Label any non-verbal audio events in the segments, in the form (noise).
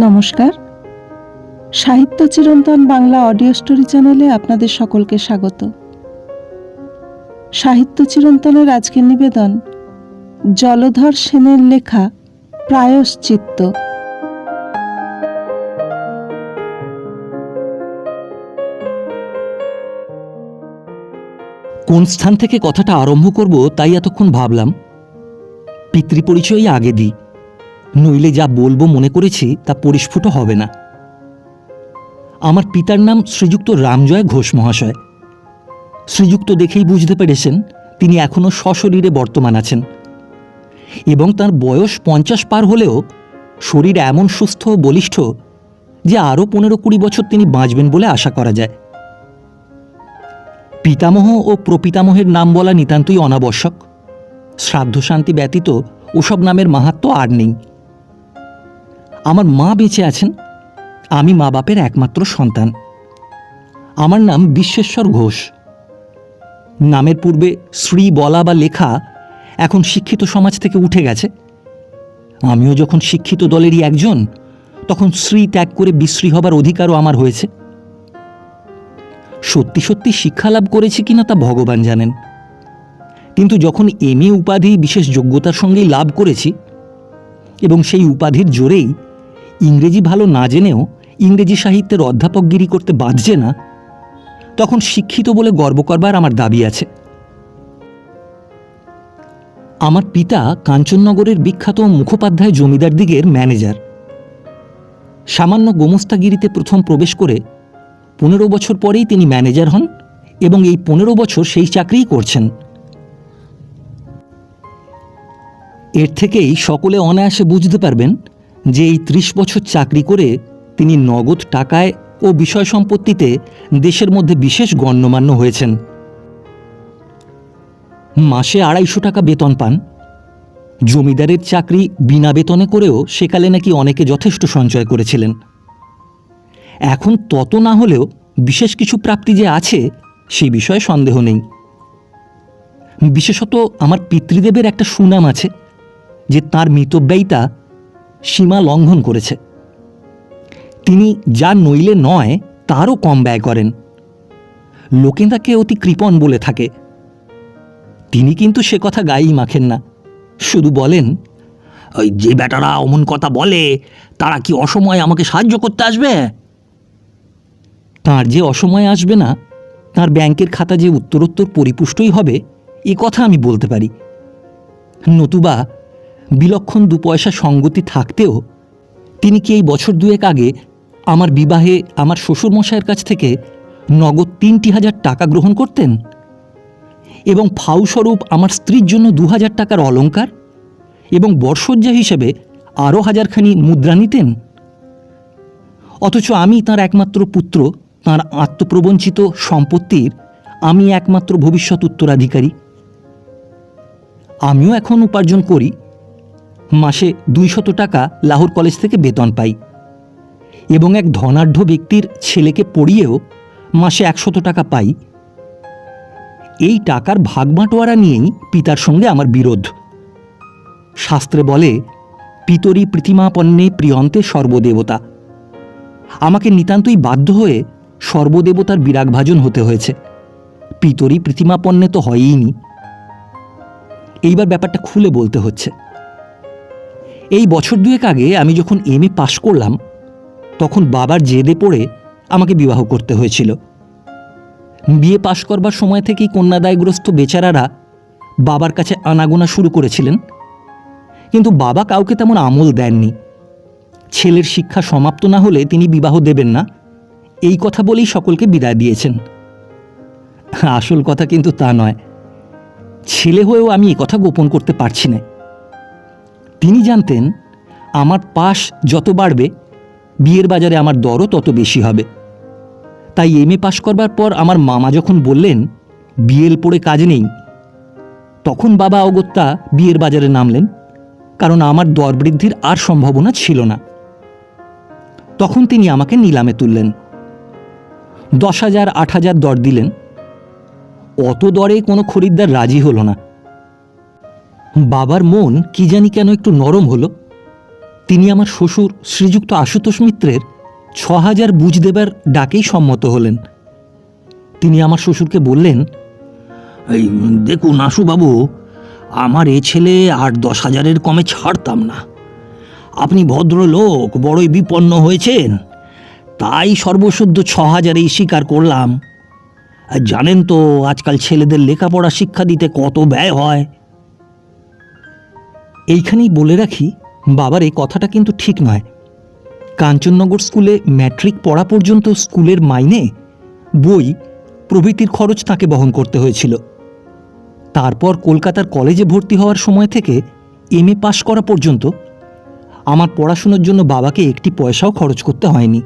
নমস্কার। সাহিত্য চিরন্তন বাংলা অডিও স্টোরি চ্যানেলে আপনাদের সকলকে স্বাগত। সাহিত্য চিরন্তনের আজকের নিবেদন জলধর সেনের লেখা প্রায়শ্চিত্ত কোন স্থান থেকে কথাটা আরম্ভ করব তাই এতক্ষণ ভাবলাম। পিতৃপরিচয়ই আগে দিই। নইলে যা বলব মনে করেছি তা পরিস্ফুট হবে না। আমার পিতার নাম শ্রীযুক্ত রামজয় ঘোষ মহাশয়। শ্রীযুক্ত দেখেই বুঝতে পেরেছেন তিনি এখনও সশরীরে বর্তমান আছেন। এবং তার বয়স পঞ্চাশ পার হলেও শরীর এমন সুস্থ বলিষ্ঠ যে আরও পনেরো কুড়ি বছর তিনি বাঁচবেন বলে আশা করা যায়। পিতামহ ও প্রপিতামহের নাম বলা নিতান্তই অনাবশ্যক। শ্রাদ্ধ শান্তি ব্যতীত ওসব নামের মাহাত্ম আর নেই। আমার মা বেঁচে আছেন। আমি মা বাপের একমাত্র সন্তান। আমার নাম বিশ্বেশ্বর ঘোষ। নামের পূর্বে শ্রী বলা বা লেখা এখন শিক্ষিত সমাজ থেকে উঠে গেছে। আমিও যখন শিক্ষিত দলেরই একজন, তখন শ্রী ত্যাগ করে বিশ্রী হবার অধিকারও আমার হয়েছে। সত্যি সত্যি শিক্ষা লাভ করেছি কিনা তা ভগবান জানেন। কিন্তু যখন এম উপাধি বিশেষ যোগ্যতার সঙ্গেই লাভ করেছি এবং সেই উপাধির জোরেই ইংরেজি ভালো না জেনেও ইংরেজি সাহিত্যের অধ্যাপকগিরি করতে বাধছে না, তখন শিক্ষিত বলে গর্ব করবার আমার দাবি আছে। আমার পিতা কাঞ্চননগরের বিখ্যাত মুখোপাধ্যায় জমিদার দিগের ম্যানেজার। সামান্য গোমস্তাগিরিতে প্রথম প্রবেশ করে পনেরো বছর পরেই তিনি ম্যানেজার হন এবং এই পনেরো বছর সেই চাকরিই করছেন। এর থেকেই সকলে অনায়াসে বুঝতে পারবেন যে এই ত্রিশ বছর চাকরি করে তিনি নগদ টাকায় ও বিষয় সম্পত্তিতে দেশের মধ্যে বিশেষ গণ্যমান্য হয়েছেন। মাসে আড়াইশো টাকা বেতন পান। জমিদারের চাকরি বিনা বেতনে করেও সেকালে নাকি অনেকে যথেষ্ট সঞ্চয় করেছিলেন। এখন তত না হলেও বিশেষ কিছু প্রাপ্তি যে আছে সেই বিষয়ে সন্দেহ নেই। বিশেষত আমার পিতৃদেবের একটা সুনাম আছে, যে তার মিতব্যয়িতা সীমা লঙ্ঘন করেছে। তিনি যা নইলে নয়, তারও কম ব্যয় করেন। লোকে তাকে অতি কৃপণ বলে থাকে। তিনি কিন্তু সে কথা গায়েই মাখেন না। শুধু বলেন, ওই যে বেটারা অমন কথা বলে, তারা কি অসময়ে আমাকে সাহায্য করতে আসবে? তার যে অসময়ে আসবে না, তার ব্যাংকের খাতা যে উত্তরোত্তর পরিপুষ্টই হবে, এ কথা আমি বলতে পারি। নতুবা বিলক্ষণ দু পয়সা সঙ্গতি থাকতেও তিনি কি এই বছর দুয়েক আগে আমার বিবাহে আমার শ্বশুরমশাইয়ের কাছ থেকে নগদ তিনটি হাজার টাকা গ্রহণ করতেন? এবং ফাউস্বরূপ আমার স্ত্রীর জন্য দু হাজার টাকার অলঙ্কার এবং বর্ষজ্জা হিসেবে আরও হাজারখানি মুদ্রা নিতেন? অথচ আমি তার একমাত্র পুত্র, তার আত্মপ্রবঞ্চিত সম্পত্তির আমি একমাত্র ভবিষ্যৎ উত্তরাধিকারী। আমিও এখন উপার্জন করি মাসে দুইশত টাকা লাহোর কলেজ থেকে বেতন পাই। এবং এক ধনাঢ্য ব্যক্তির ছেলেকে পড়িয়েও মাসে একশত টাকা পাই। এই টাকার ভাগবাঁটোয়ারা নিয়েই পিতার সঙ্গে আমার বিরোধ। শাস্ত্রে বলে, পিতরি প্রীতিমাপন্নে প্রিয়ন্তে সর্বদেবতা। আমাকে নিতান্তই বাধ্য হয়ে সর্বদেবতার বিরাগভাজন হতে হয়েছে। পিতরি প্রীতিমাপন্নে তো হয়ইনি। এইবার ব্যাপারটা খুলে বলতে হচ্ছে। এই বছর দুয়েক আগে আমি যখন এম এ পাশ করলাম, তখন বাবার জেদে পড়ে আমাকে বিবাহ করতে হয়েছিল। বিয়ে পাশ করবার সময় থেকেই কন্যাদায়গ্রস্ত বেচারারা বাবার কাছে আনাগোনা শুরু করেছিলেন। কিন্তু বাবা কাউকে তেমন আমল দেননি। ছেলের শিক্ষা সমাপ্ত না হলে তিনি বিবাহ দেবেন না। এই কথা বলেই সকলকে বিদায় দিয়েছেন। আসল কথা কিন্তু তা নয়। ছেলে হয়েও আমি কথা গোপন করতে পারছি না। তিনি জানতেন, আমার পাশ যত বাড়বে, বিয়ের বাজারে আমার দরও তত বেশি হবে। তাই এম এ পাশ করবার পর আমার মামা যখন বললেন, বিএল পড়ে কাজ নেই, তখন বাবা অগত্যা বিয়ের বাজারে নামলেন, কারণ আমার দর বৃদ্ধির আর সম্ভাবনা ছিল না। তখন তিনি আমাকে নিলামে তুললেন। দশ হাজার, আট হাজার দর দিলেন। অত দরে কোনো খরিদ্দার রাজি হলো না। বাবার মন কি জানি কেন একটু নরম হলো। তিনি আমার শ্বশুর শ্রীযুক্ত আশুতোষ মিত্রের ছ হাজার বুঝ দেবার ডাকেই সম্মত হলেন। তিনি আমার শ্বশুরকে বললেন, এই দেখুন আশুবাবু, আমার এ ছেলে আট দশ হাজারের কমে ছাড়তাম না। আপনি ভদ্রলোক, বড়ই বিপন্ন হয়েছেন। তাই সর্বশুদ্ধ ছ হাজারেই স্বীকার করলাম। জানেন তো, আজকাল ছেলেদের লেখাপড়া শিক্ষা দিতে কত ব্যয় হয়। এইখানেই বলে রাখি, বাবার এই কথাটা কিন্তু ঠিক নয়। কাঞ্চননগর স্কুলে ম্যাট্রিক পড়া পর্যন্ত স্কুলের মাইনে, বই, প্রভৃতির খরচ তাকে বহন করতে হয়েছিল। তারপর কলকাতার কলেজে ভর্তি হওয়ার সময় থেকে এম এ পাশ করা পর্যন্ত আমার পড়াশুনোর জন্য বাবাকে একটি পয়সাও খরচ করতে হয়নি।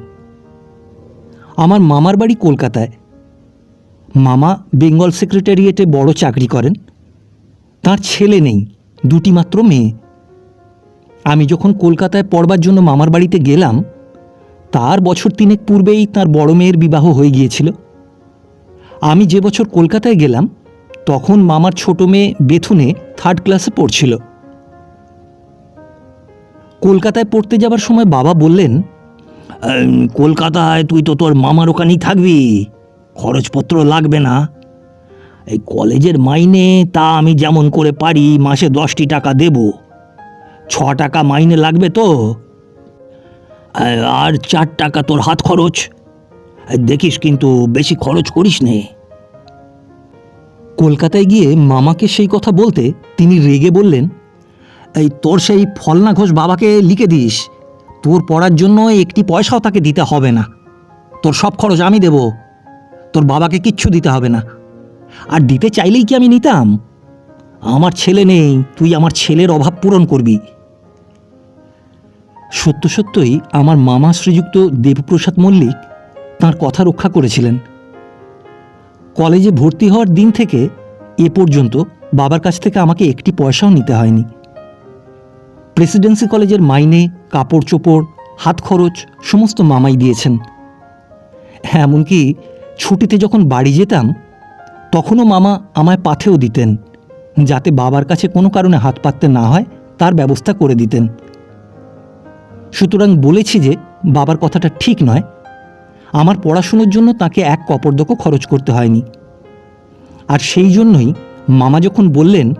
আমার মামার বাড়ি কলকাতায়। মামা বেঙ্গল সেক্রেটারিয়েটে বড় চাকরি করেন। তার ছেলে নেই। দুটি মাত্র মেয়ে। আমি যখন কলকাতায় পড়বার জন্য মামার বাড়িতে গেলাম, তার বছর তিনেক পূর্বেই তার বড় মেয়ের বিবাহ হয়ে গিয়েছিল। আমি যে বছর কলকাতায় গেলাম, তখন মামার ছোট মেয়ে বেথুনে থার্ড ক্লাসে পড়ছিল। কলকাতায় পড়তে যাবার সময় বাবা বললেন কলকাতায় তুই তো তোর মামার ওখানেই থাকবি। খরচপত্র লাগবে না। এই কলেজের মাইনে তা আমি যেমন করে পারি, মাসে দশটি টাকা দেব। ছ টাকা মাইনে লাগবে তো? আর চার টাকা তোর হাত খরচ? দেখিস কিন্তু বেশি খরচ করিস নে। কলকাতায় গিয়ে মামাকে সেই কথা বলতে তিনি রেগে বললেন, এই তোর সেই ফলনা ঘোষ বাবাকে লিখে দিস। তোর পড়ার জন্য একটি পয়সাও তাকে দিতে হবে না। তোর সব খরচ আমি দেব। তোর বাবাকে কিচ্ছু দিতে হবে না। আর দিতে চাইলেই কি আমি নিতাম? আমার ছেলে নেই, তুই আমার ছেলের অভাব পূরণ করবি। সত্য সত্যই আমার মামা শ্রীযুক্ত দেবপ্রসাদ মল্লিক তার কথা রক্ষা করেছিলেন। কলেজে ভর্তি হওয়ার দিন থেকে এ পর্যন্ত বাবার কাছ থেকে আমাকে একটি পয়সাও নিতে হয়নি। প্রেসিডেন্সি কলেজের মাইনে, কাপড় চোপড়, হাত খরচ সমস্ত মামাই দিয়েছেন। এমনকি ছুটিতে যখন বাড়ি যেতাম তখনও মামা আমায় পাথেও দিতেন, যাতে বাবার কাছে কোনো কারণে হাত পাততে না হয়, তার ব্যবস্থা করে দিতেন। সুতরাং বলেছি যে, বাবার কথাটা ঠিক নয়। আমার পড়াশুনোর জন্য তাকে এক কপর্দকও খরচ করতে হয়নি। আর সেই জন্যই মামা যখন বললেন,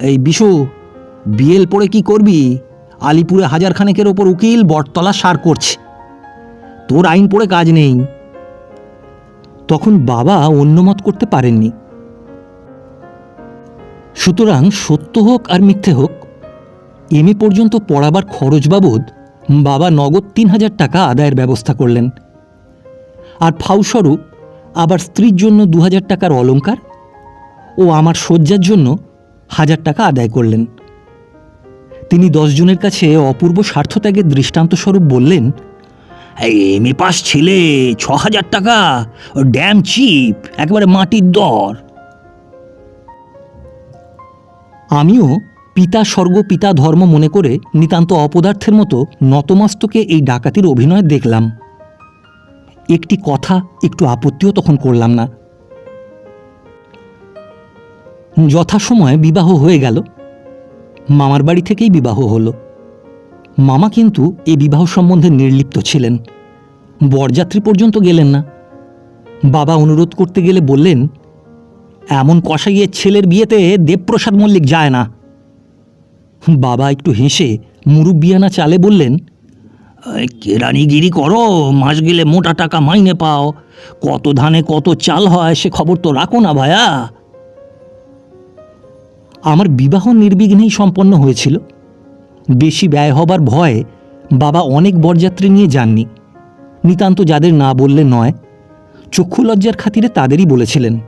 এই বিশু বিএল পড়ে কি করবি? আলিপুরে হাজার খানেকের ওপর উকিল বটতলা সার করছে। তোর আইন পড়ে কাজ নেই। তখন বাবা অন্যমত করতে পারেননি। সুতরাং সত্য হোক আর মিথ্যে হোক এম এ পর্যন্ত পড়াবার খরচ বাবদ বাবা নগদ তিন হাজার টাকা আদায়ের ব্যবস্থা করলেন। আর ফাউস্বরূপ আবার স্ত্রীর জন্য দু হাজার টাকার অলংকার ও আমার শয্যার জন্য হাজার টাকা আদায় করলেন। তিনি দশজনের কাছে অপূর্ব স্বার্থত্যাগের দৃষ্টান্তস্বরূপ বললেন এই এম এ পাস ছেলে ছ হাজার টাকা, ড্যাম চিপ, একেবারে মাটির দর। আমিও পিতা স্বর্গ, পিতা ধর্ম মনে করে নিতান্ত অপদার্থের মতো নতমস্তকে এই ডাকাতির অভিনয় দেখলাম। একটি কথা, একটু আপত্তিও তখন করলাম না। যথাসময়ে বিবাহ হয়ে গেল। মামার বাড়ি থেকেই বিবাহ হলো। মামা কিন্তু এ বিবাহ সম্বন্ধে নির্লিপ্ত ছিলেন। বরযাত্রী পর্যন্ত গেলেন না। বাবা অনুরোধ করতে গেলে বললেন, এমন কষাইয়ের ছেলের বিয়েতে দেবপ্রসাদ মল্লিক যায় না। বাবা একটু হেসে মুরব্বিয়ানা চালে বললেন "এই কেরানিগিরি করো, মাস গেলে মোটা টাকা মাইনে পাও। কত ধানে কত চাল হয় সে খবর তো রাখো না ভায়া। আমার বিবাহ নির্বিঘ্নেই সম্পন্ন হয়েছিল। বেশি ব্যয় হবার ভয়ে বাবা অনেক বরযাত্রী নিয়ে যাননি। নিতান্ত যাদের না বললে নয়, চক্ষু লজ্জার খাতিরে তাদেরই বলেছিলেন।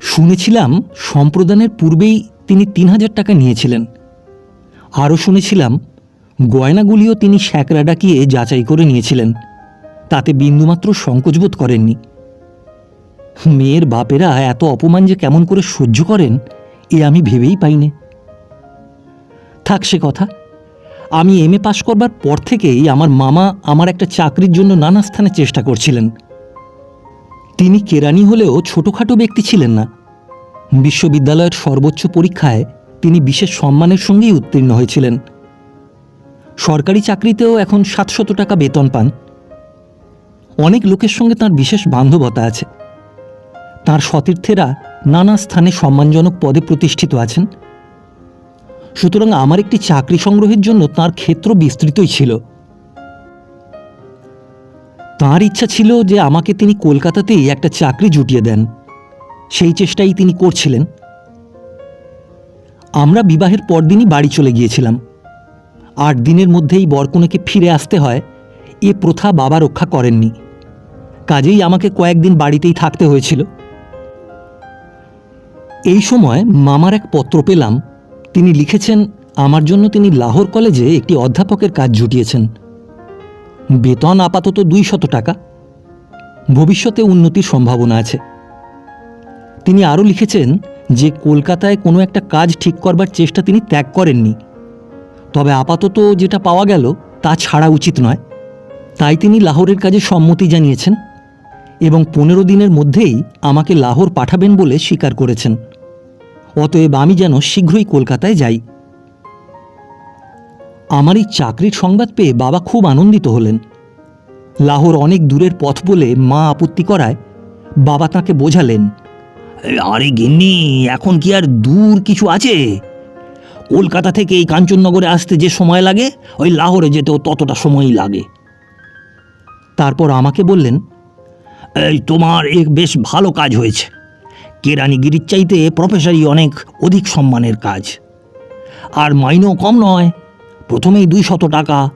শুনেছিলাম সম্প্রদানের পূর্বেই তিনি তিন হাজার টাকা নিয়েছিলেন। আরও শুনেছিলাম গয়নাগুলিও তিনি শ্যাকরা ডাকিয়ে যাচাই করে নিয়েছিলেন। তাতে বিন্দুমাত্র সংকোচবোধ করেননি। মেয়ের বাপেরা এত অপমান যে কেমন করে সহ্য করেন, এ আমি ভেবেই পাইনি। থাক সে কথা। আমি এম এ পাশ করবার পর থেকেই আমার মামা আমার একটা চাকরির জন্য নানা স্থানে চেষ্টা করছিলেন। তিনি কেরানি হলেও ছোটোখাটো ব্যক্তি ছিলেন না। বিশ্ববিদ্যালয়ের সর্বোচ্চ পরীক্ষায় তিনি বিশেষ সম্মানের সঙ্গেই উত্তীর্ণ হয়েছিলেন। সরকারি চাকরিতেও এখন সাতশত টাকা বেতন পান। অনেক লোকের সঙ্গে তার বিশেষ বান্ধবতা আছে। তার সতীর্থেরা নানা স্থানে সম্মানজনক পদে প্রতিষ্ঠিত আছেন। সুতরাং আমার একটি চাকরি সংগ্রহের জন্য তার ক্ষেত্র বিস্তৃতই ছিল। তার ইচ্ছা ছিল যে আমাকে তিনি কলকাতাতেই একটা চাকরি জুটিয়ে দেন। সেই চেষ্টাই তিনি করছিলেন। আমরা বিবাহের পরদিনই বাড়ি চলে গিয়েছিলাম। আট দিনের মধ্যেই বরকনেকে ফিরে আসতে হয়। এ প্রথা বাবা রক্ষা করেননি। কাজেই আমাকে কয়েকদিন বাড়িতেই থাকতে হয়েছিল। এই সময় মামার এক পত্র পেলাম। তিনি লিখেছেন, আমার জন্য তিনি লাহোর কলেজে একটি অধ্যাপকের কাজ জুটিয়েছেন। বেতন আপাতত দুই শত টাকা। ভবিষ্যতে উন্নতির সম্ভাবনা আছে। তিনি আরও লিখেছেন যে, কলকাতায় কোনো একটা কাজ ঠিক করবার চেষ্টা তিনি ত্যাগ করেননি। তবে আপাতত যেটা পাওয়া গেল, তা ছাড়া উচিত নয়। তাই তিনি লাহোরের কাজে সম্মতি জানিয়েছেন এবং পনেরো দিনের মধ্যেই আমাকে লাহোর পাঠাবেন বলে স্বীকার করেছেন। অতএব আমি যেন শীঘ্রই কলকাতায় যাই। আমার এই চাকরির সংবাদ পেয়ে বাবা খুব আনন্দিত হলেন। লাহোর অনেক দূরের পথ বলে মা আপত্তি করায় বাবা তাকে বোঝালেন, আরে গিন্নি, এখন কি আর দূর কিছু আছে? কলকাতা থেকে এই কাঞ্চননগরে আসতে যে সময় লাগে, ওই লাহোরে যেতেও ততটা সময়ই লাগে। তারপর আমাকে বললেন, এই তোমার এক বেশ ভালো কাজ হয়েছে। কেরানিগিরির চাইতে প্রফেসরই অনেক অধিক সম্মানের কাজ। আর মাইনেও কম নয়, প্রথমেই দুই শত টাকা,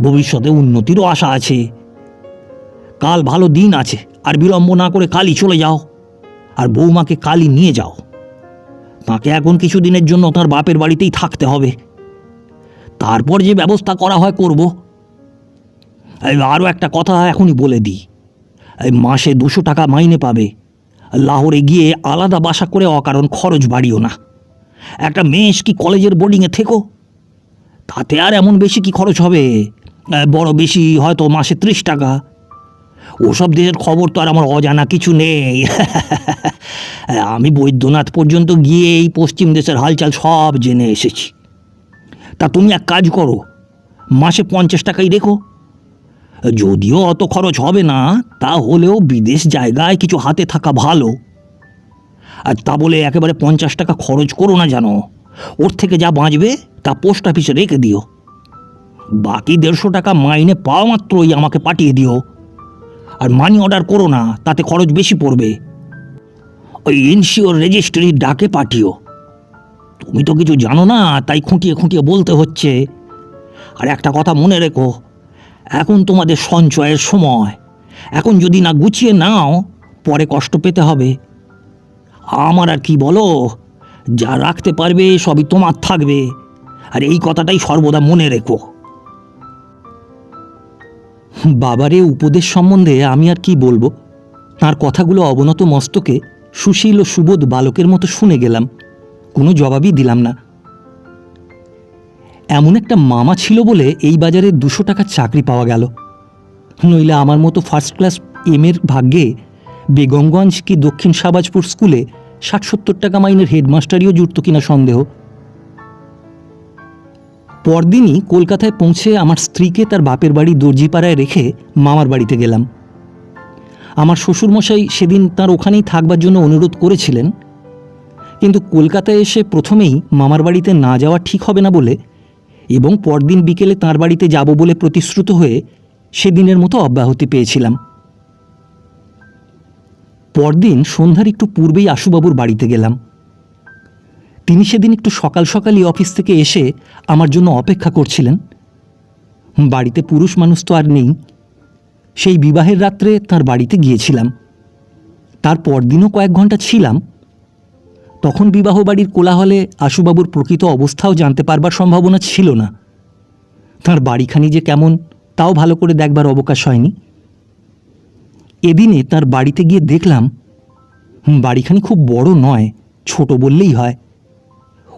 ভবিষ্যতে উন্নতিরও আশা আছে। কাল ভালো দিন আছে, আর বিলম্ব না করে কালই চলে যাও, আর বৌমাকে কালই নিয়ে যাও। তাকে এখন কিছু দিনের জন্য তার বাপের বাড়িতেই থাকতে হবে। তারপর যে ব্যবস্থা করা হয় করব। আরও একটা কথা এখনই বলে দিই। মাসে দুশো টাকা মাইনে পাবে। লাহোরে গিয়ে আলাদা বাসা করে অকারণ খরচ বাড়িও না। একটা মেয়েস কি কলেজের বোর্ডিংয়ে থেকো? তাতে আর এমন বেশি কি খরচ হবে? বড় বেশি হয়তো মাসে ত্রিশ টাকা। ওসব দেশের খবর তো আর আমার অজানা কিছু নেই। (laughs) আমি বৈদ্যনাথ পর্যন্ত গিয়ে এই পশ্চিম দেশের হালচাল সব জেনে এসেছি। তা তুমি এক কাজ করো, মাসে পঞ্চাশ টাকাই রেখো। যদিও অত খরচ হবে না তা হলেও বিদেশ জায়গায় কিছু হাতে থাকা ভালো। আর তা বলে একেবারে পঞ্চাশ টাকা খরচ করো না জানো। ওর থেকে যা বাঁচবে, তা পোস্ট অফিসে রেখে দিও। বাকি দেড়শো টাকা মাইনে পাওয়া মাত্রই আমাকে পাঠিয়ে দিও। আর মানি অর্ডার করো না, তাতে খরচ বেশি পড়বে। ওই ইনশিওর রেজিস্ট্রির ডাকে পাঠিও। তুমি তো কিছু জানো না, তাই খুঁটিয়ে খুঁটিয়ে বলতে হচ্ছে। আর একটা কথা মনে রেখো এখন তোমাদের সঞ্চয়ের সময়। এখন যদি না গুছিয়ে নাও, পরে কষ্ট পেতে হবে। আমার আর কি বলো? যা রাখতে পারবে, সবই তোমার থাকবে। আর এই কথাটাই সর্বদা মনে রেখো। বাবার এ উপদেশ সম্বন্ধে আমি আর কি বলব? তার কথাগুলো অবনত মস্তকে সুশীল ও সুবোধ বালকের মতো শুনে গেলাম। কোনো জবাবই দিলাম না। এমন একটা মামা ছিল বলে এই বাজারে দুশো টাকার চাকরি পাওয়া গেল। নইলে আমার মতো ফার্স্ট ক্লাস এম এর ভাগ্যে বেগমগঞ্জ কি দক্ষিণ সাবাজপুর স্কুলে ষাট সত্তর টাকা মাইনের হেডমাস্টারিও জুটত কিনা সন্দেহ? পরদিনই কলকাতায় পৌঁছে আমার স্ত্রীকে তার বাপের বাড়ি দর্জিপাড়ায় রেখে মামার বাড়িতে গেলাম। আমার শ্বশুরমশাই সেদিন তার ওখানেই থাকবার জন্য অনুরোধ করেছিলেন। কিন্তু কলকাতায় এসে প্রথমেই মামার বাড়িতে না যাওয়া ঠিক হবে না বলে এবং পরদিন বিকেলে তার বাড়িতে যাব বলে প্রতিশ্রুত হয়ে সেদিনের মতো অব্যাহতি পেয়েছিলাম। পরদিন সন্ধ্যার একটু পূর্বেই আশুবাবুর বাড়িতে গেলাম। তিনি সেদিন একটু সকাল সকালই অফিস থেকে এসে আমার জন্য অপেক্ষা করছিলেন। বাড়িতে পুরুষ মানুষ তো আর নেই। সেই বিবাহের রাত্রে তার বাড়িতে গিয়েছিলাম। তার পরদিনও কয়েক ঘণ্টা ছিলাম। তখন বিবাহ বাড়ির কোলাহলে আশুবাবুর প্রকৃত অবস্থাও জানতে পারবার সম্ভাবনা ছিল না। তার বাড়িখানি যে কেমন, তাও ভালো করে দেখবার অবকাশ হয়নি। এদিনে তার বাড়িতে গিয়ে দেখলাম বাড়িখানি খুব বড় নয়, ছোট বললেই হয়।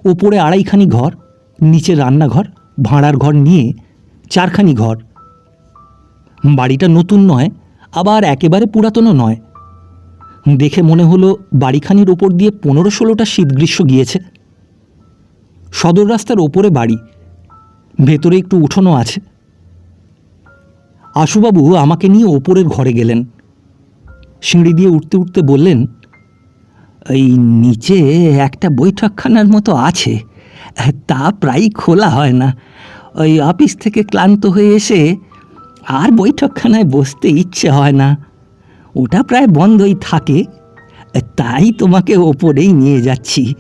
ওপরে আড়াইখানি ঘর, নিচে রান্নাঘর, ভাঁড়ার ঘর নিয়ে চারখানি ঘর। বাড়িটা নতুন নয়, আবার একেবারে পুরাতনও নয়। দেখে মনে হলো বাড়িখানির ওপর দিয়ে পনেরো ষোলোটা শীত গ্রীষ্ম গিয়েছে। সদর রাস্তার ওপরে বাড়ি, ভেতরে একটু উঠোনো আছে। আশুবাবু আমাকে নিয়ে ওপরের ঘরে গেলেন। সিঁড়ি দিয়ে উঠতে উঠতে বললেন, এই নিচে একটা বৈঠকখানার মতো আছে, তা প্রায়ই খোলা হয় না। ওই অফিস থেকে ক্লান্ত হয়ে এসে আর বৈঠকখানায় বসতে ইচ্ছে হয় না। ওটা প্রায় বন্ধই থাকে, তাই তোমাকে ওপরেই নিয়ে যাচ্ছি।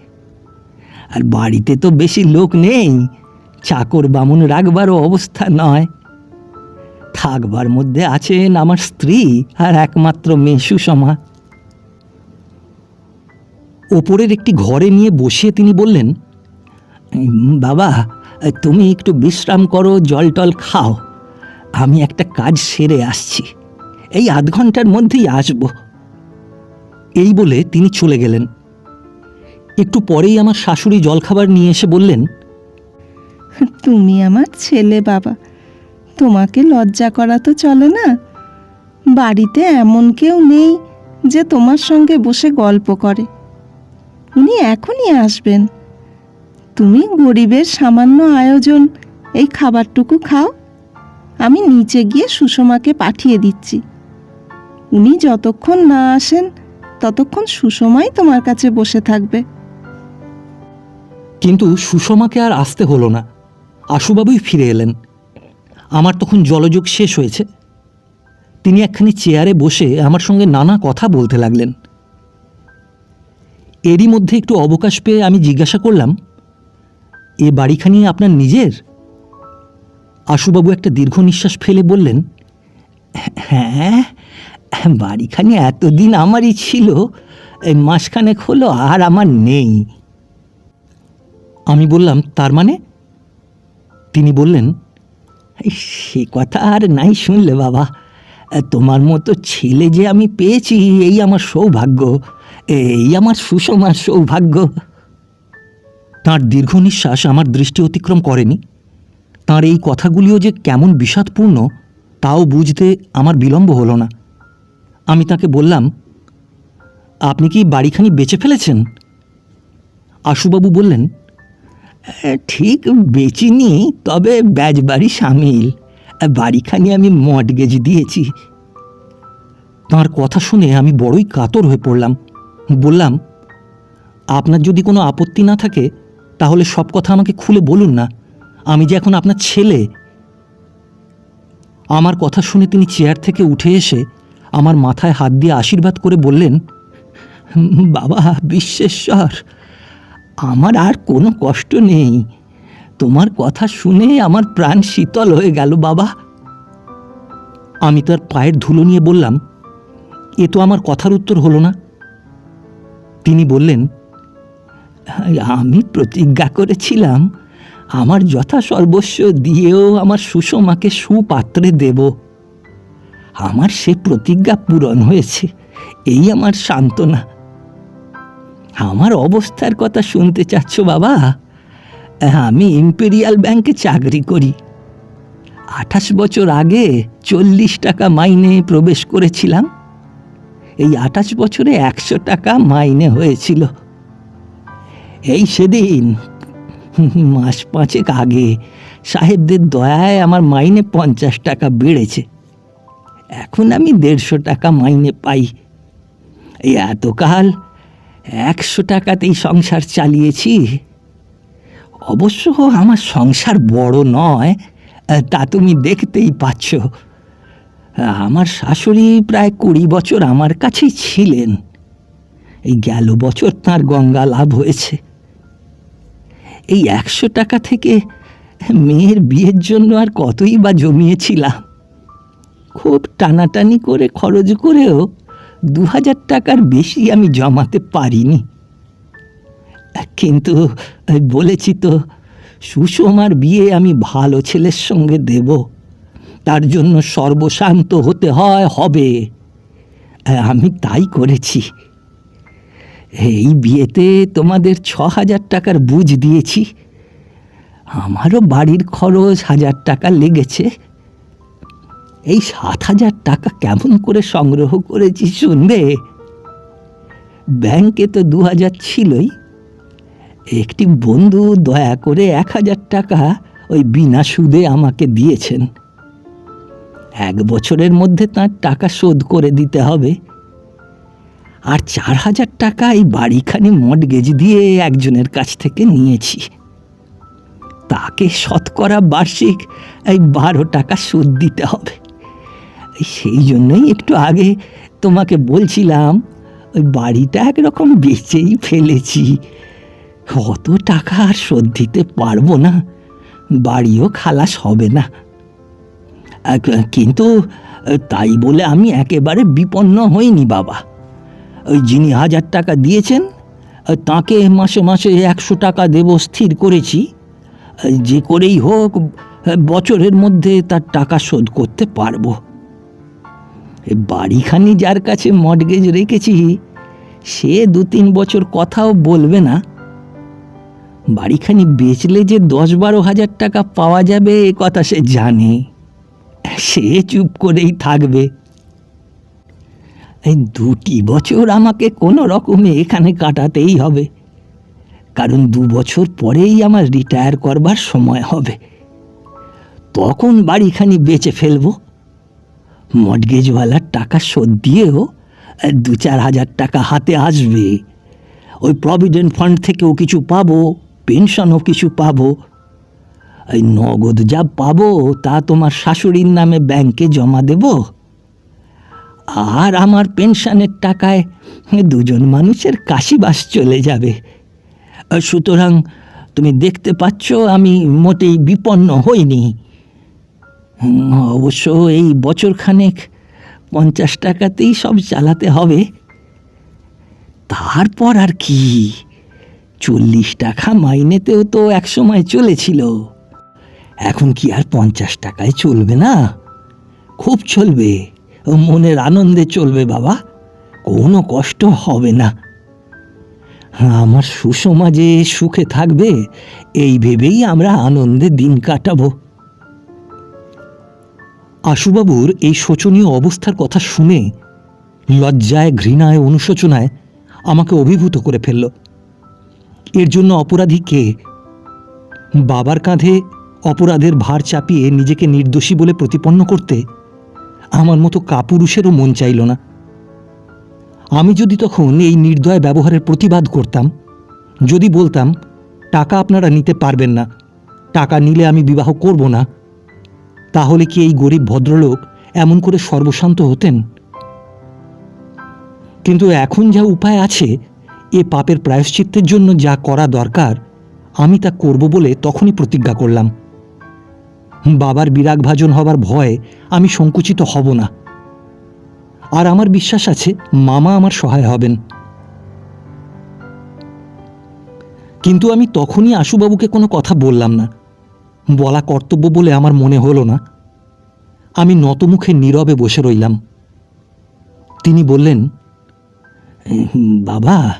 আর বাড়িতে তো বেশি লোক নেই, চাকর বামুন রাখবারও অবস্থা নয়। থাকবার মধ্যে আছেন আমার স্ত্রী আর একমাত্র মেয়ে সুষমা ওপরের একটি ঘরে নিয়ে বসিয়ে তিনি বললেন, বাবা, তুমি একটু বিশ্রাম করো, জল টল খাও। আমি একটা কাজ সেরে আসছি। এই আধ ঘণ্টার মধ্যেই আসব। এই বলে তিনি চলে গেলেন। একটু পরেই আমার শাশুড়ি জলখাবার নিয়ে এসে বললেন, তুমি আমার ছেলে বাবা, তোমাকে লজ্জা করা তো চলে না? বাড়িতে এমন কেউ নেই যে তোমার সঙ্গে বসে গল্প করে। উনি এখনই আসবেন। তুমি গরিবের সামান্য আয়োজন এই খাবারটুকু খাও। আমি নিচে গিয়ে সুষমাকে পাঠিয়ে দিচ্ছি। উনি যতক্ষণ না আসেন, ততক্ষণ সুষমাই তোমার কাছে বসে থাকবে। কিন্তু সুষমাকে আর আসতে হলো না। আশুবাবুই ফিরে এলেন। আমার তখন জলযোগ শেষ হয়েছে। তিনি একখানি চেয়ারে বসে আমার সঙ্গে নানা কথা বলতে লাগলেন। এরই মধ্যে একটু অবকাশ পেয়ে আমি জিজ্ঞাসা করলাম, এ বাড়িখানি আপনার নিজের? আশুবাবু একটা দীর্ঘ নিঃশ্বাস ফেলে বললেন হ্যাঁ বাড়িখানি এতদিন আমারই ছিল এই মাসখানেক হলো আর আমার নেই। আমি বললাম তার মানে? তিনি বললেন "এই, সে কথা আর নাই শুনলে বাবা। তোমার মতো ছেলে যে আমি পেয়েছি এই আমার সৌভাগ্য এই আমার সুষমার সৌভাগ্য। তার দীর্ঘ নিঃশ্বাস আমার দৃষ্টি অতিক্রম করেনি। তার এই কথাগুলিও যে কেমন বিষাদপূর্ণ তাও বুঝতে আমার বিলম্ব হলো না। আমি তাকে বললাম, আপনি কি বাড়িখানি বেচে ফেলেছেন? আশুবাবু বললেন ঠিক বেচিনি, তবে ব্যাজ বাড়ি সামিল। বাড়িখানি আমি মর্টগেজ দিয়েছি। তার কথা শুনে আমি বড়ই কাতর হয়ে পড়লাম। বললাম, আপনার যদি কোনো আপত্তি না থাকে, তাহলে সব কথা আমাকে খুলে বলুন না। আমি যে এখন আপনার ছেলে। আমার কথা শুনে তিনি চেয়ার থেকে উঠে এসে আমার মাথায় হাত দিয়ে আশীর্বাদ করে বললেন "হুম, বাবা বিশ্বেশ্বর আমার আর কোনো কষ্ট নেই। তোমার কথা শুনে আমার প্রাণ শীতল হয়ে গেল বাবা। আমি তার পায়ের ধুলো নিয়ে বললাম এ তো আমার কথার উত্তর হলো না। তিনি বললেন আমি প্রতিজ্ঞা করেছিলাম আমার যথা সর্বস্ব দিয়েও আমার সুষমাকে সুপাত্রে দেব। আমার সে প্রতিজ্ঞা পূরণ হয়েছে। এই আমার সান্ত্বনা। আমার অবস্থার কথা শুনতে চাচ্ছ বাবা? আমি ইম্পেরিয়াল ব্যাংকে চাকরি করি। আঠাশ বছর আগে চল্লিশ টাকা মাইনে প্রবেশ করেছিলাম। এই আঠাশ বছরে একশো টাকা মাইনে হয়েছিল। এই সেদিন, মাস পাঁচেক আগে সাহেবদের দয়ায় আমার মাইনে পঞ্চাশ টাকা বেড়েছে। এখন আমি দেড়শো টাকা মাইনে পাই। এই এতকাল একশো টাকাতেই সংসার চালিয়েছি। অবশ্য আমার সংসার বড় নয়, তা তুমি দেখতেই পাচ্ছ। আমার শাশুড়ি প্রায় কুড়ি বছর আমার কাছেই ছিলেন। এই গেল বছর তার গঙ্গা লাভ হয়েছে। এই একশো টাকা থেকে মেয়ের বিয়ের জন্য আর কতই বা জমিয়েছিলাম। খুব টানাটানি করে খরচ করেও দু হাজার টাকার বেশি আমি জমাতে পারিনি। কিন্তু বলেছি তো, সুষমার বিয়ে আমি ভালো ছেলের সঙ্গে দেব। তার জন্য সর্বশান্ত হতে হয়, হবে। আমি তাই করেছি। এই বিয়েতে তোমাদের ছ হাজার টাকার বুঝ দিয়েছি। আমারও বাড়ির খরচ হাজার টাকা লেগেছে। এই সাত হাজার টাকা কেমন করে সংগ্রহ করেছি শুনবে? ব্যাংকে তো দু হাজার ছিলই। একটি বন্ধু দয়া করে এক হাজার টাকা ওই বিনা সুদে আমাকে দিয়েছেন। এক বছরের মধ্যে তার টাকা শোধ করে দিতে হবে। আর চার হাজার টাকা এই বাড়িখানি মডগেজ দিয়ে একজনের কাছ থেকে নিয়েছি। তাকে শতকরা বার্ষিক এই বারো টাকা সুদ দিতে হবে। সেই জন্যই একটু আগে তোমাকে বলছিলাম, ওই বাড়িটা একরকম বেচেই ফেলেছি। অত টাকা আর শোধ দিতে পারব না, বাড়িও খালাস হবে না। কিন্তু তাই বলে আমি একেবারে বিপন্ন হইনি বাবা। ওই যিনি হাজার টাকা দিয়েছেন, তাকে মাসে মাসে একশো টাকা দেব স্থির করেছি। যে করেই হোক, বছরের মধ্যে তার টাকা শোধ করতে পারব। বাড়িখানি যার কাছে মডগেজ রেখেছি, সে দু তিন বছর কথাও বলবে না। বাড়িখানি বেচলে যে দশ বারো হাজার টাকা পাওয়া যাবে, এ কথা সে জানে। সে চুপ করেই থাকবে। এই দুটি বছর আমাকে কোনো রকমে এখানে কাটাতেই হবে। কারণ দু বছর পরেই আমার রিটায়ার করবার সময় হবে। তখন বাড়িখানি বেচে ফেলব। মর্গেজওয়ালার টাকা শোধ দিয়েও দু চার হাজার টাকা হাতে আসবে। ওই প্রভিডেন্ট ফান্ড থেকেও কিছু পাবো, পেনশনও কিছু পাবো। এই নগদ যা পাবো, তা তোমার শাশুড়ির নামে ব্যাংকে জমা দেব। আর আমার পেনশনের টাকায় দুজন মানুষের কাশিবাস চলে যাবে। সুতরাং তুমি দেখতে পাচ্ছ, আমি মোটেই বিপন্ন হইনি। অবশ্য এই বছরখানেক পঞ্চাশ টাকাতেই সব চালাতে হবে। তারপর আর কি? চল্লিশ টাকা মাইনেতেও তো একসময় চলেছিল। এখন কি আর পঞ্চাশ টাকায় চলবে না? খুব চলবে। মনের আনন্দে চলবে বাবা। কোনো কষ্ট হবে না। আমার সুসমাজে সুখে থাকবে, এই ভেবেই আমরা আনন্দে দিন কাটাবো। আশুবাবুর এই শোচনীয় অবস্থার কথা শুনে লজ্জায়, ঘৃণায়, অনুশোচনায় আমাকে অভিভূত করে ফেলল। এর জন্য অপরাধী কে? বাবার কাঁধে অপরাধের ভার চাপিয়ে নিজেকে নির্দোষী বলে প্রতিপন্ন করতে আমার মতো কাপুরুষেরও মন চাইল না। আমি যদি তখন এই নির্দয় ব্যবহারের প্রতিবাদ করতাম, যদি বলতাম, টাকা আপনারা নিতে পারবেন না, টাকা নিলে আমি বিবাহ করব না তাহলে কি এই গরিব ভদ্রলোক এমন করে সর্বশান্ত হতেন? কিন্তু এখন যা উপায় আছে, এ পাপের প্রায়শ্চিত্তের জন্য যা করা দরকার, আমি তা করব বলে তখনই প্রতিজ্ঞা করলাম। বাবার বিরাগভাজন হবার ভয়ে আমি সংকুচিত হব না। আর আমার বিশ্বাস আছে, মামা আমার সহায় হবেন। কিন্তু আমি তখনই আশুবাবুকে কোনো কথা বললাম না। বলা কর্তব্য বলে আমার মনে হলো না। আমি নতমুখে নীরবে বসে রইলাম। তিনি বললেন, বাবা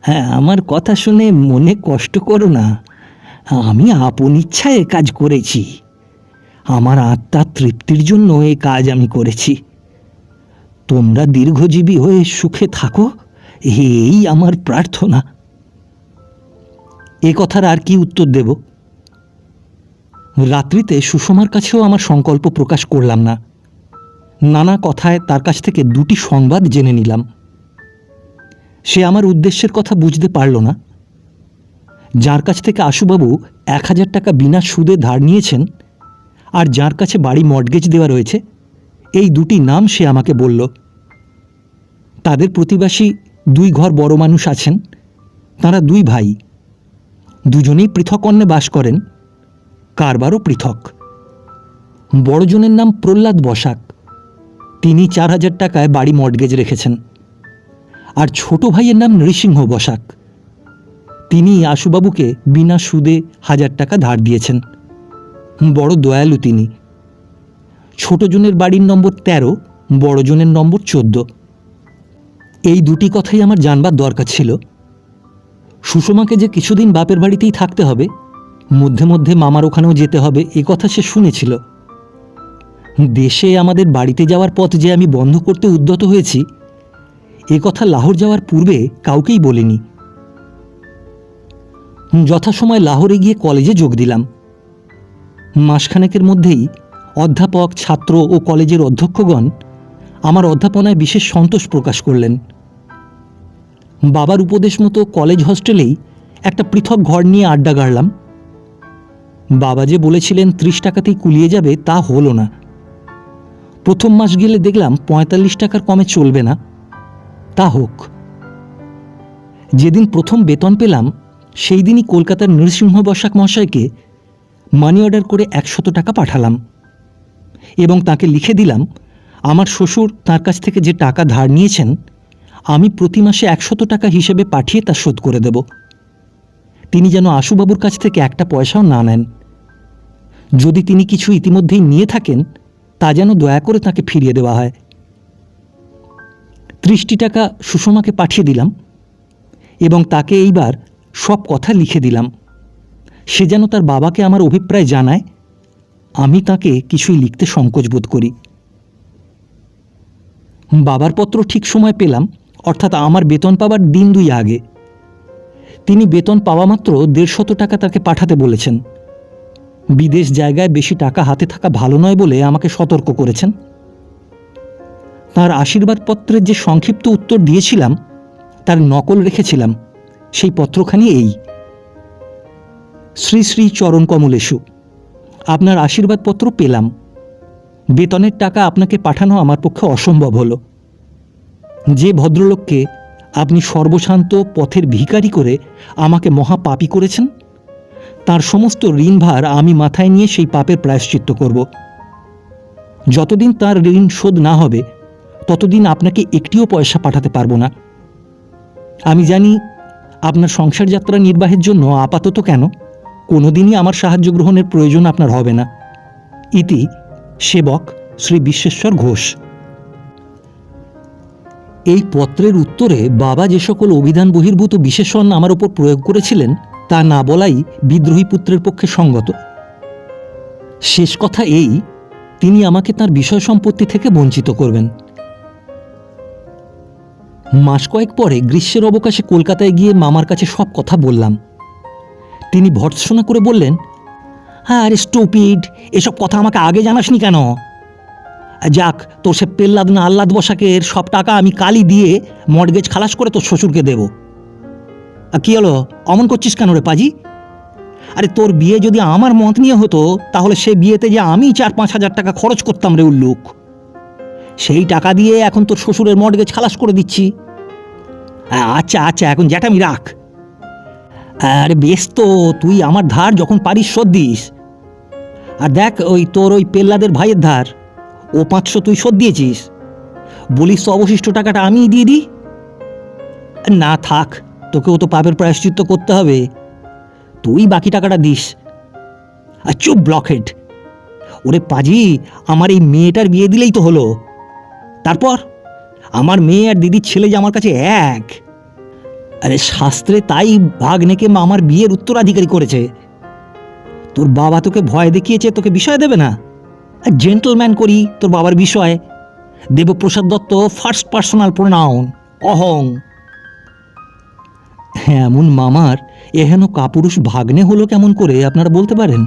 হ্যাঁ আমার কথা শুনে মনে কষ্ট করো না। আমি আপন ইচ্ছায় কাজ করেছি। আমার আত্মার তৃপ্তির জন্য এ কাজ আমি করেছি। তোমরা দীর্ঘজীবী হয়ে সুখে থাকো, এই আমার প্রার্থনা। এ কথার আর কি উত্তর দেব? রাত্রিতে সুষমার কাছেও আমার সংকল্প প্রকাশ করলাম না। নানা কথায় তার কাছ থেকে দুটি সংবাদ জেনে নিলাম। সে আমার উদ্দেশ্যের কথা বুঝতে পারল না। যার কাছ থেকে আশুবাবু এক হাজার টাকা বিনা সুদে ধার নিয়েছেন আর যার কাছে বাড়ি মর্টগেজ দেওয়া রয়েছে, এই দুটি নাম সে আমাকে বলল। তাদের প্রতিবাসী দুই ঘর বড় মানুষ আছেন, তারা দুই ভাই। দুজনেই পৃথক অন্নে বাস করেন। কারবারও পৃথক। বড়জনের নাম প্রহ্লাদ বসাক। তিনি চার হাজার টাকায় বাড়ি মর্টগেজ রেখেছেন। আর ছোট ভাইয়ের নাম নৃসিংহ বসাক। তিনি আশুবাবুকে বিনা সুদে হাজার টাকা ধার দিয়েছেন। বড় দয়ালু তিনি। ছোটজনের বাড়ির নম্বর তেরো, বড়জনের নম্বর চোদ্দ। এই দুটি কথাই আমার জানবার দরকার ছিল। সুষমাকে যে কিছুদিন বাপের বাড়িতেই থাকতে হবে মধ্যে মধ্যে মামার ওখানেও যেতে হবে, এ কথা সে শুনেছিল। দেশে আমাদের বাড়িতে যাওয়ার পথ যে আমি বন্ধ করতে উদ্যত হয়েছি, এ কথা লাহোর যাওয়ার পূর্বে কাউকেই বলিনি। যথাসময় লাহোরে গিয়ে কলেজে যোগ দিলাম। মাসখানেকের মধ্যেই অধ্যাপক, ছাত্র ও কলেজের অধ্যক্ষগণ আমার অধ্যাপনায় বিশেষ সন্তোষ প্রকাশ করলেন। বাবার উপদেশ মতো কলেজ হস্টেলেই একটা পৃথক ঘর নিয়ে আড্ডা গাড়লাম। বাবা যে বলেছিলেন ত্রিশ টাকাতেই কুলিয়ে যাবে, তা হলো না। প্রথম মাস গেলে দেখলাম পঁয়তাল্লিশ টাকার কমে চলবে না। তা হোক। যেদিন প্রথম বেতন পেলাম, সেই দিনই কলকাতার নৃসিংহ বসাক মহাশয়কে মানি অর্ডার করে একশত টাকা পাঠালাম এবং তাকে লিখে দিলাম, আমার শ্বশুর তার কাছ থেকে যে টাকা ধার নিয়েছেন, আমি প্রতি মাসে একশত টাকা হিসেবে পাঠিয়ে তা শোধ করে দেব। তিনি যেন আশুবাবুর কাছ থেকে একটা পয়সাও না নেন। যদি তিনি কিছু ইতিমধ্যেই নিয়ে থাকেন, তা যেন দয়া করে তাকে ফিরিয়ে দেওয়া হয়। ত্রিশটি টাকা সুষমাকে পাঠিয়ে দিলাম এবং তাকে এইবার সব কথা লিখে দিলাম। সে যেন তার বাবাকে আমার অভিপ্রায় জানায়, আমি তাকে কিছুই লিখতে সংকোচ বোধ করি। বাবার পত্র ঠিক সময় পেলাম, অর্থাৎ আমার বেতন পাবার দিন দুই আগে। তিনি বেতন পাওয়া মাত্র দেড়শত টাকা তাকে পাঠাতে বলেছেন। বিদেশ জায়গায় বেশি টাকা হাতে থাকা ভালো নয় বলে আমাকে সতর্ক করেছেন। তার আশীর্বাদপত্রের যে সংক্ষিপ্ত উত্তর দিয়েছিলাম, তার নকল রেখেছিলাম, সেই পত্রখানি এই। শ্রী শ্রী চরণ কমলেশু, আপনার আশীর্বাদপত্র পেলাম। বেতনের টাকা আপনাকে পাঠানো আমার পক্ষে অসম্ভব হলো। যে ভদ্রলোককে আপনি সর্বশান্ত পথের ভিকারি করে আমাকে মহাপাপী করেছেন তার সমস্ত ঋণভার আমি মাথায় নিয়ে সেই পাপের প্রায়শ্চিত্ত করব। যতদিন তার ঋণ শোধ না হবে, ততদিন আপনাকে একটিও পয়সা পাঠাতে পারব না। আমি জানি আপনার সংসার যাত্রা নির্বাহের জন্য আপাতত কেন? কোনোদিনই আমার সাহায্য গ্রহণের প্রয়োজন আপনার হবে না। ইতি সেবক শ্রী বিশ্বেশ্বর ঘোষ। এই পত্রের উত্তরে বাবা যে সকল অভিধান বহির্ভূত বিশেষণ আমার ওপর প্রয়োগ করেছিলেন তা না বলাই বিদ্রোহী পুত্রের পক্ষে সঙ্গত। শেষ কথা এই, তিনি আমাকে তার বিষয় সম্পত্তি থেকে বঞ্চিত করবেন। মাস কয়েক পরে গ্রীষ্মের অবকাশে কলকাতায় গিয়ে মামার কাছে সব কথা বললাম। তিনি ভর্ৎসনা করে বললেন হ্যাঁ আরে স্টুপিড, এসব কথা আমাকে আগে জানাসনি কেন? যাক, তোর সে পেল্লাদ না আহ্লাদ বসাকের সব টাকা আমি কালি দিয়ে মর্গেজ খালাস করে তোর শ্বশুরকে দেব। কী হলো? অমন করছিস কেন রে পাজি? আরে তোর বিয়ে যদি আমার মত নিয়ে হতো, তাহলে সে বিয়েতে যে আমি চার পাঁচ হাজার টাকা খরচ করতাম রে উল্লুক। সেই টাকা দিয়ে এখন তোর শ্বশুরের মর্গেজ খালাস করে দিচ্ছি। আচ্ছা আচ্ছা এখন জ্যাঠামি রাখ। আরে বেশ তো, তুই আমার ধার যখন পারিস শোধ দিস। আর দেখ, ওই তোর ওই পেল্লাদের ভাইয়ের ধার, ও পাঁচশো তুই শোধ দিয়েছিস। বলিস তো অবশিষ্ট টাকাটা আমিই দিয়ে দিই? না থাক তোকেও তো পাপের প্রায়শ্চিত্ত করতে হবে। তুই বাকি টাকাটা দিস। আর চুপ, ব্লকহেড। ওরে পাজি, আমার এই মেয়েটার বিয়ে দিলেই তো হলো। তারপর? আমার মেয়ে আর দিদির ছেলে যে আমার কাছে এক। আরে শাস্ত্রে তাই ভাগ্নেকে আমার বিয়ের উত্তরাধিকারী করেছে। তোর বাবা তোকে ভয় দেখিয়েছে, তোকে বিষয় দেবে না? আর জেন্টলম্যান করি, তোর বাবার বিষয়। Debprasad Dutta first personal pronoun অহং। এমন মামার এহেন কাপুরুষ ভাগ্নে হলো কেমন করে আপনারা বলতে পারেন?